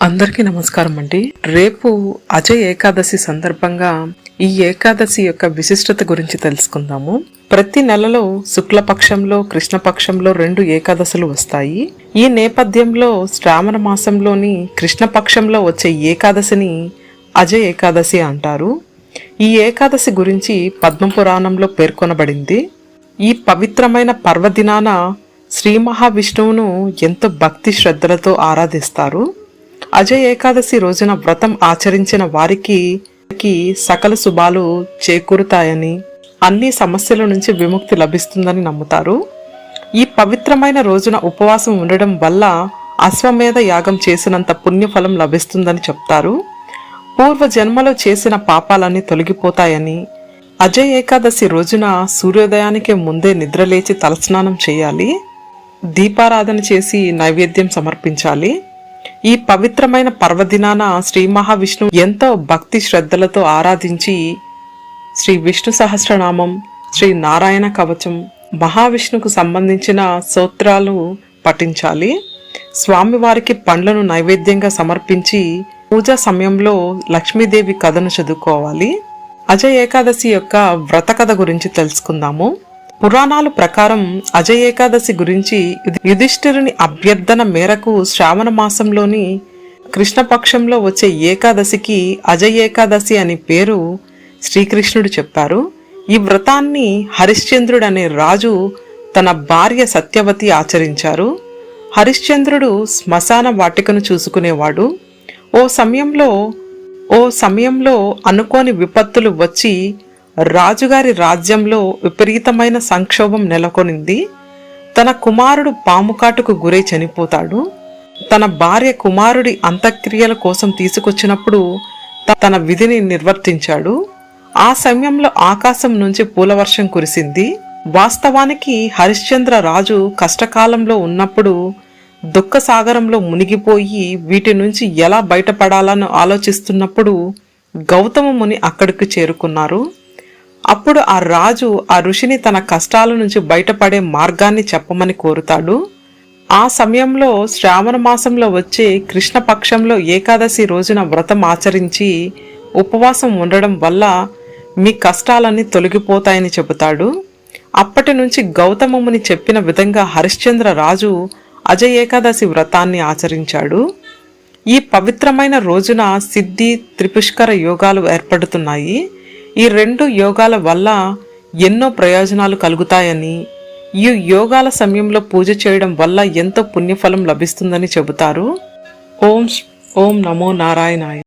అందరికీ నమస్కారం అండి. రేపు అజయ్ ఏకాదశి సందర్భంగా ఈ ఏకాదశి యొక్క విశిష్టత గురించి తెలుసుకుందాము. ప్రతి నెలలో శుక్లపక్షంలో కృష్ణపక్షంలో రెండు ఏకాదశులు వస్తాయి. ఈ నేపథ్యంలో శ్రావణ మాసంలోని కృష్ణపక్షంలో వచ్చే ఏకాదశిని అజయ్ ఏకాదశి అంటారు. ఈ ఏకాదశి గురించి పద్మపురాణంలో పేర్కొనబడింది. ఈ పవిత్రమైన పర్వదినాన శ్రీ మహావిష్ణువును ఎంతో భక్తి శ్రద్ధలతో ఆరాధిస్తారు. అజయ ఏకాదశి రోజున వ్రతం ఆచరించిన వారికి సకల శుభాలు చేకూరుతాయని అన్ని సమస్యల నుంచి విముక్తి లభిస్తుందని నమ్ముతారు. ఈ పవిత్రమైన రోజున ఉపవాసం ఉండడం వల్ల అశ్వమేధ యాగం చేసినంత పుణ్యఫలం లభిస్తుందని చెప్తారు. పూర్వ జన్మలో చేసిన పాపాలన్నీ తొలగిపోతాయని అజయ్ ఏకాదశి రోజున సూర్యోదయానికి ముందే నిద్రలేచి తలస్నానం చేయాలి. దీపారాధన చేసి నైవేద్యం సమర్పించాలి. ఈ పవిత్రమైన పర్వదినాన శ్రీ మహావిష్ణు ఎంతో భక్తి శ్రద్ధలతో ఆరాధించి శ్రీ విష్ణు సహస్రనామం శ్రీ నారాయణ కవచం మహావిష్ణుకు సంబంధించిన సూత్రాలు పఠించాలి. స్వామివారికి పండ్లను నైవేద్యంగా సమర్పించి పూజా సమయంలో లక్ష్మీదేవి కథను చదువుకోవాలి. అజయ్ ఏకాదశి యొక్క వ్రత కథ గురించి తెలుసుకుందాము. పురాణాల ప్రకారం అజయ ఏకాదశి గురించి యుధిష్ఠిరుని అభ్యర్థన మేరకు శ్రావణ మాసంలోని కృష్ణపక్షంలో వచ్చే ఏకాదశికి అజయ ఏకాదశి అని పేరు శ్రీకృష్ణుడు చెప్పారు. ఈ వ్రతాన్ని హరిశ్చంద్రుడు అనే రాజు తన భార్య సత్యవతి ఆచరించారు. హరిశ్చంద్రుడు శ్మశాన వాటికను చూసుకునేవాడు. ఓ సమయంలో ఓ సమయంలో అనుకోని విపత్తులు వచ్చి రాజుగారి రాజ్యంలో విపరీతమైన సంక్షోభం నెలకొనింది. తన కుమారుడు పాముకాటుకు గురై చనిపోతాడు. తన భార్య కుమారుడి అంత్యక్రియల కోసం తీసుకొచ్చినప్పుడు తన విధిని నిర్వర్తించాడు. ఆ సమయంలో ఆకాశం నుంచి పూలవర్షం కురిసింది. వాస్తవానికి హరిశ్చంద్ర రాజు కష్టకాలంలో ఉన్నప్పుడు దుఃఖ సాగరంలో మునిగిపోయి వీటి నుంచి ఎలా బయటపడాలని ఆలోచిస్తున్నప్పుడు గౌతమ ముని అక్కడికి చేరుకున్నారు. అప్పుడు ఆ రాజు ఆ ఋషిని తన కష్టాల నుంచి బయటపడే మార్గాన్ని చెప్పమని కోరుతాడు. ఆ సమయంలో శ్రావణ మాసంలో వచ్చే కృష్ణపక్షంలో ఏకాదశి రోజున వ్రతం ఆచరించి ఉపవాసం ఉండడం వల్ల మీ కష్టాలన్నీ తొలగిపోతాయని చెబుతాడు. అప్పటి నుంచి గౌతమముని చెప్పిన విధంగా హరిశ్చంద్ర రాజు అజయ ఏకాదశి వ్రతాన్ని ఆచరించాడు. ఈ పవిత్రమైన రోజున సిద్ధి త్రిపుష్కర యోగాలు ఏర్పడుతున్నాయి. ఈ రెండు యోగాల వల్ల ఎన్నో ప్రయోజనాలు కలుగుతాయని ఈ యోగాల సమయంలో పూజ చేయడం వల్ల ఎంతో పుణ్యఫలం లభిస్తుందని చెబుతారు. ఓం ఓం నమో నారాయణాయ.